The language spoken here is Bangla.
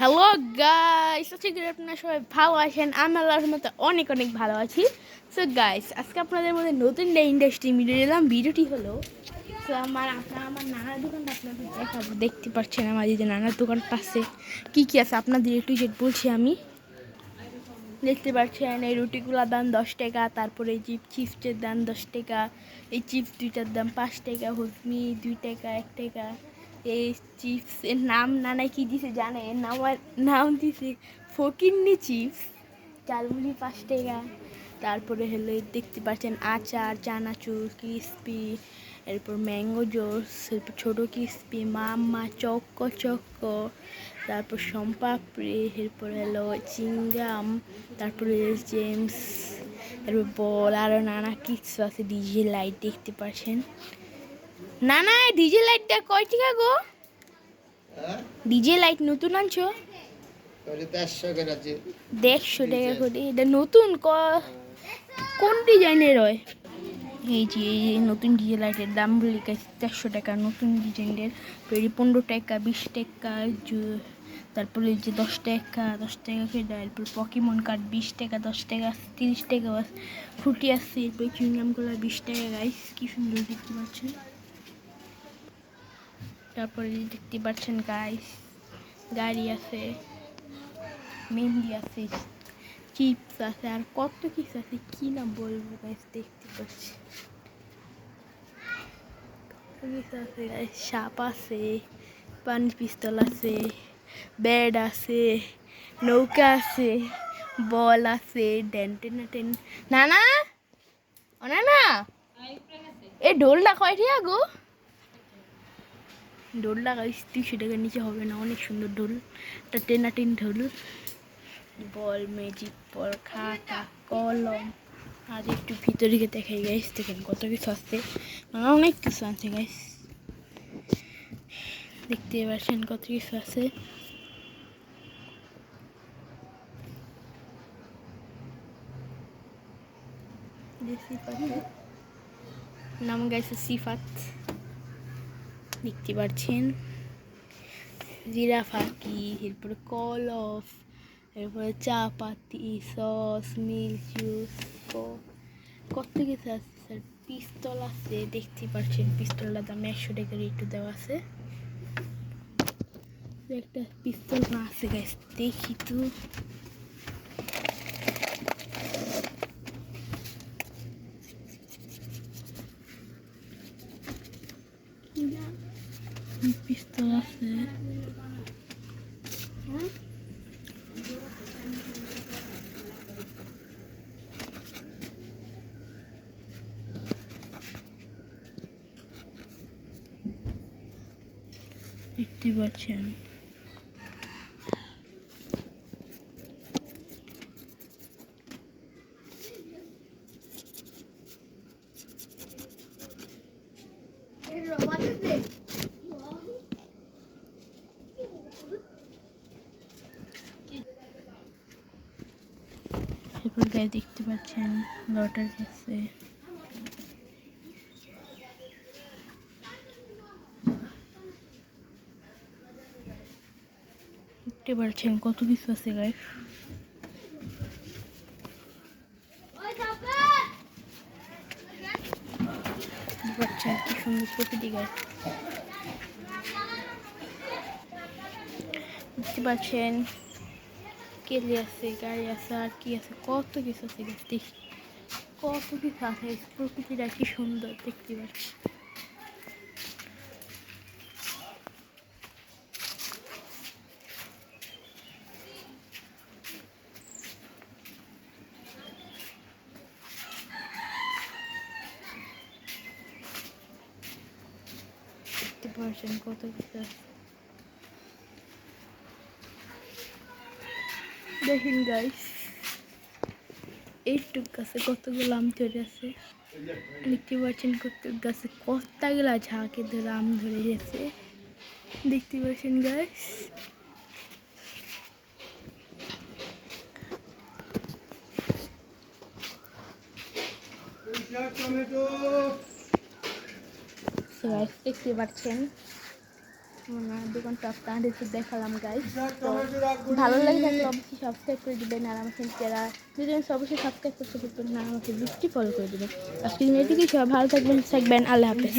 হ্যালো গাইস আজকে করে আপনারা সবাই ভালো আছেন? আমি আল্লাহর মতো অনেক অনেক ভালো আছি। সো গাইস আজকে আপনাদের মধ্যে নতুন একটা ইন্ডাস্ট্রি ভিডিও দিলাম ভিডিওটি হলো সো আমার আপনার আমার নানার দোকানটা আপনাদের দেখাবো। দেখতে পাচ্ছেন আমার যে নানার দোকানটা আছে। কী কী আছে? আপনাদের একটু যেট বলছি আমি। দেখতে পাচ্ছেন, এই রুটিগুলোর দাম দশ টাকা, তারপরে এই চিপ চিপসের দাম দশ টাকা, এই চিপস দুইটার দাম পাঁচ টাকা হুসমি দুই টাকা, এক টাকা। এই চিপস, এর নাম নানা কি দিছে জানে? এর নাম দিছে ফকিন্নি চিপস। চালমুড়ি পাঁচ টাকা তারপরে হলো দেখতে পাচ্ছেন আচার, চানাচুর, ক্রিসপি, এরপর ম্যাঙ্গো জোস, এরপর ছোটো ক্রিসপি, মাম্মা, চক্ক চক্ক। তারপর সম্পাপড়ি, এরপর হলো চিংগাম, তারপরে জেমস, এরপর বল আরও নানা কিছু আছে, ডিজে, লাইট দেখতে পাচ্ছেন। না না ডিজে লাইটটা কয় টাকা গো? হ্যাঁ? ডিজে লাইট নতুন আনছো? দেড়শো টাকা করে। এটা নতুন ক কোন ডিজাইনের হয়? এই যে এই যে নতুন ডিজে লাইটের দাম বলি চারশো টাকা নতুন ডিজাইনের। পেরি পনেরো টাকা বিশ টাকা তারপরে যে দশ টাকা দশ টাকা করে তারপর পকিমন কার্ড বিশ টাকা দশ টাকা তিরিশ টাকা ফুটি আসছে এরপর চুইংগামগুলো বিশ টাকা গাইস কি সুন্দর দেখতে পাচ্ছেন? তারপরে দেখতে পাচ্ছেন গাইস গাড়ি আছে, মেহেন্দি আছে চিপস আছে, আর কত কিছু আছে, কি না বলব গাইস দেখতে পাচ্ছি। আছে সাপ আছে, পানি পিস্তল আছে বেড আছে, নৌকা আছে, বল আছে ডেন্টেন টেন, না না ও না না এ ঢোলটা কয় টাকা গো ঢোলটা গাইস তিনশো টাকার নিচে হবে না, অনেক সুন্দর ডোল একটা টেনা টেন ঢোল। বল, ম্যাজিক, বল, খাতা, কলম। আর একটু ভিতরে গিয়ে দেখাই গাইস দেখেন কত কিছু আছে। মানে অনেক কিছু আছে গাইস দেখতে পাচ্ছেন কত কিছু আছে। নাম গাইছে সিফাত। দেখতে পাচ্ছেন। জিরা ফাঁকি এরপরে কলফ এরপরে চা পাতি, সস, মিল্ক জুস কত কিছু আছে স্যার? পিস্তল আছে, দেখতে পাচ্ছেন পিস্তলটা দাম একশো টাকার একটু দেওয়া আছে। একটা পিস্তল না আছে গাইস দেখি তো। পিস্তল আছে দেখতে পাচ্ছেন এরপর গায়ে দেখতে পাচ্ছেন লটার আছে দেখতে পাচ্ছেন কত কিছু আছে গায়ে সুন্দর প্রকৃতি গায়ে দেখতে পাচ্ছেন কেলি আছে গাড়ি আছে আর কি আছে কত কিছু আছে গাছ কত কিছু আছে প্রকৃতিটা কি সুন্দর দেখতে পাচ্ছি দেখতে পাচ্ছেন কত কিছু দেখেন গাইস এইটুক গাছে কতগুলো আম ধরে আছে? দেখতে পাচ্ছেন কত গাছে কতগুলা ঝাঁকে ধরে আম ধরে গেছে দেখতে পাচ্ছেন গাইস টমেটো দেখতে পাচ্ছেন আমার দোকানটা আপনাদেরকে দেখালাম গাইস তো ভালো লাগে থাকলে অবশ্যই সাবস্ক্রাইব করে দেবেন আর আমাকে যারা যদি অবশ্যই সাবস্ক্রাইব করতে পারবেন না আমাকে বৃষ্টি ফলো করে দেবেন। আজকে দিন এটুকুই সবাই ভালো থাকবেন থাকবেন আল্লাহ হাফেজ।